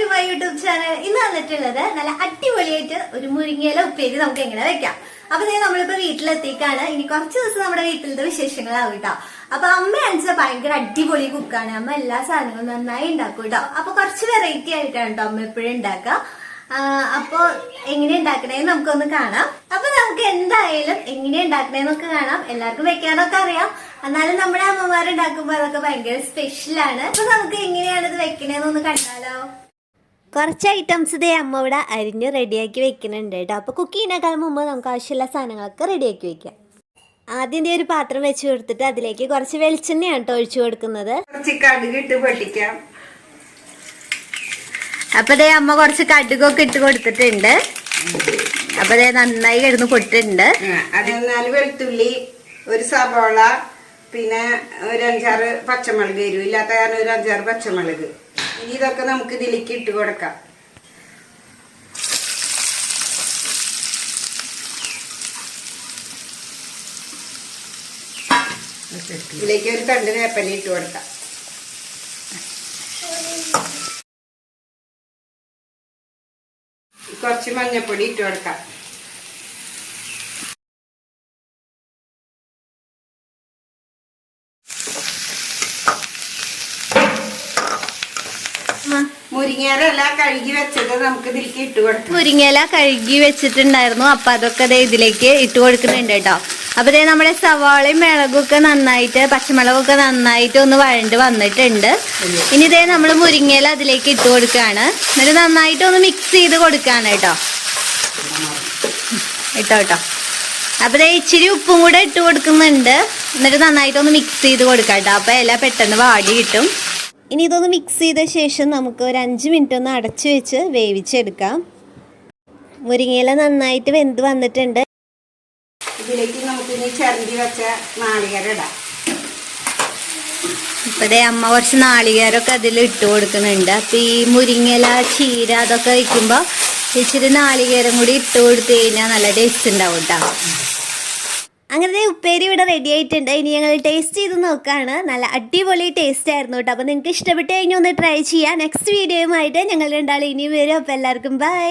To my YouTube channel ഇന്ന് വന്നിട്ടുള്ളത് നല്ല അടിപൊളിയായിട്ട് ഒരു മുരിങ്ങയില ഉപ്പേരി നമുക്ക് എങ്ങനെ വെക്കാം. അപ്പൊ ദേ നമ്മളിപ്പോ വീട്ടിലെത്തിക്കാണ്. ഇനി കുറച്ച് ദിവസം നമ്മുടെ വീട്ടിലത്തെ വിശേഷങ്ങളാവും കേട്ടോ. അപ്പൊ അമ്മ അഞ്ച ഭയങ്കര അടിപൊളി കുക്കാണ് അമ്മ എല്ലാ സാധനങ്ങളും നന്നായി ഉണ്ടാക്കും കേട്ടോ. അപ്പൊ കുറച്ച് വെറൈറ്റി ആയിട്ടാണ് കേട്ടോ അമ്മ എപ്പോഴും ഉണ്ടാക്കുക. അപ്പൊ എങ്ങനെ ഉണ്ടാക്കണേന്ന് നമുക്കൊന്ന് കാണാം. അപ്പൊ നമുക്ക് എന്തായാലും എങ്ങനെ ഉണ്ടാക്കണേന്നൊക്കെ കാണാം. എല്ലാവർക്കും വെക്കാനൊക്കെ അറിയാം. എന്നാലും നമ്മുടെ അമ്മമാരുണ്ടാക്കുമ്പോ അതൊക്കെ ഭയങ്കര സ്പെഷ്യലാണ് അപ്പൊ നമുക്ക് എങ്ങനെയാണ് ഇത് വെക്കണേന്നൊന്ന് കണ്ടാലോ? കുറച്ച് ഐറ്റംസ് ഇതേ അമ്മ ഇവിടെ അരിഞ്ഞ് റെഡിയാക്കി വെക്കുന്നുണ്ട് കേട്ടോ. അപ്പൊ കുക്ക് ചെയ്യുന്നേക്കാൾ മുമ്പ് നമുക്ക് ആവശ്യമുള്ള സാധനങ്ങളൊക്കെ റെഡിയാക്കി വെക്കാം. ആദ്യം ഒരു പാത്രം വെച്ച് കൊടുത്തിട്ട് അതിലേക്ക് കുറച്ച് വെളിച്ചെണ്ണയാണ് കേട്ടോ ഒഴിച്ചു കൊടുക്കുന്നത്. കുറച്ച് കടുക് ഇട്ട് പൊട്ടിക്കാം. അപ്പൊ ദേ അമ്മ കുറച്ച് കടുകൊക്കെ ഇട്ട് കൊടുത്തിട്ടുണ്ട്. അപ്പൊ ദേ നന്നായി കിടന്ന് പൊട്ടിട്ടുണ്ട്. അത് നാല് വെളുത്തുള്ളി ഒരു സവോള പിന്നെ ഒരു അഞ്ചാറ് പച്ചമുളക് എരിവില്ലാത്ത കാരണം ഒരു അഞ്ചാറ് പച്ചമുളക്. ഇനി ഇതൊക്കെ നമുക്ക് ഇതിലേക്ക് ഇട്ട് കൊടുക്കാം. ഇതിലേക്ക് ഒരു തണ്ട് വേപ്പല ഇട്ട് കൊടുക്കാം. കുറച്ച് മഞ്ഞപ്പൊടി ഇട്ട് കൊടുക്കാം. മുരിങ്ങേരല്ല കഴുകി ഇതിലേക്ക് മുരിങ്ങയില വെച്ചിട്ടുണ്ടായിരുന്നു. അപ്പൊ അതൊക്കെ ദേ ഇതിലേക്ക് ഇട്ട് കൊടുക്കുന്നുണ്ട് കേട്ടോ. അപ്പൊ ദേ നമ്മുടെ സവാളയും മിളകൊക്കെ നന്നായിട്ട് പച്ചമുളകൊക്കെ നന്നായിട്ട് ഒന്ന് വഴണ്ട് വന്നിട്ടുണ്ട്. ഇനി ഇതേ നമ്മൾ മുരിങ്ങയില അതിലേക്ക് ഇട്ട് കൊടുക്കുകയാണ്. എന്നിട്ട് നന്നായിട്ട് ഒന്ന് മിക്സ് ചെയ്ത് കൊടുക്കുകയാണ് കേട്ടോ. ഇട്ടോ കേട്ടോ അപ്പൊ ദേ ഇച്ചിരി ഉപ്പും കൂടെ ഇട്ട് കൊടുക്കുന്നുണ്ട്. എന്നിട്ട് നന്നായിട്ട് ഒന്ന് മിക്സ് ചെയ്ത് കൊടുക്കാം കേട്ടോ. അപ്പൊ ഇല പെട്ടെന്ന് വാടി കിട്ടും. ഇനി ഇതൊന്ന് മിക്സ് ചെയ്ത ശേഷം നമുക്ക് ഒരു അഞ്ച് മിനിറ്റ് ഒന്ന് അടച്ചു വെച്ച് വേവിച്ചെടുക്കാം. മുരിങ്ങയില നന്നായിട്ട് വെന്ത് വന്നിട്ടുണ്ട്. ഇതിലേക്ക് നമുക്ക് ഇനി ചിരണ്ടി വെച്ച നാളികേരം ഇടാം. ഇപ്പൊ ദേ അമ്മ കുറച്ച് നാളികേരമൊക്കെ അതിൽ ഇട്ട് കൊടുക്കുന്നുണ്ട്. അപ്പൊ ഈ മുരിങ്ങയില ചീര അതൊക്കെ വയ്ക്കുമ്പോ ഇച്ചിരി നാളികേരം കൂടി ഇട്ട് കൊടുത്തു കഴിഞ്ഞാൽ നല്ല ടേസ്റ്റ് ഉണ്ടാവും കേട്ടോ അങ്ങനെ ഉപ്പേരി ഇവിടെ റെഡി ആയിട്ടുണ്ട്. ഇനി ഞങ്ങൾ ടേസ്റ്റ് ചെയ്ത് നോക്കുകയാണ് നല്ല അടിപൊളി ടേസ്റ്റ് ആയിരുന്നു കേട്ടോ അപ്പോൾ നിങ്ങൾക്ക് ഇഷ്ടപ്പെട്ട് കഴിഞ്ഞാൽ ഒന്ന് ട്രൈ ചെയ്യാം. നെക്സ്റ്റ് വീഡിയോയുമായിട്ട് ഞങ്ങൾ രണ്ടാളും ഇനിയും വരും. അപ്പോൾ എല്ലാവർക്കും ബൈ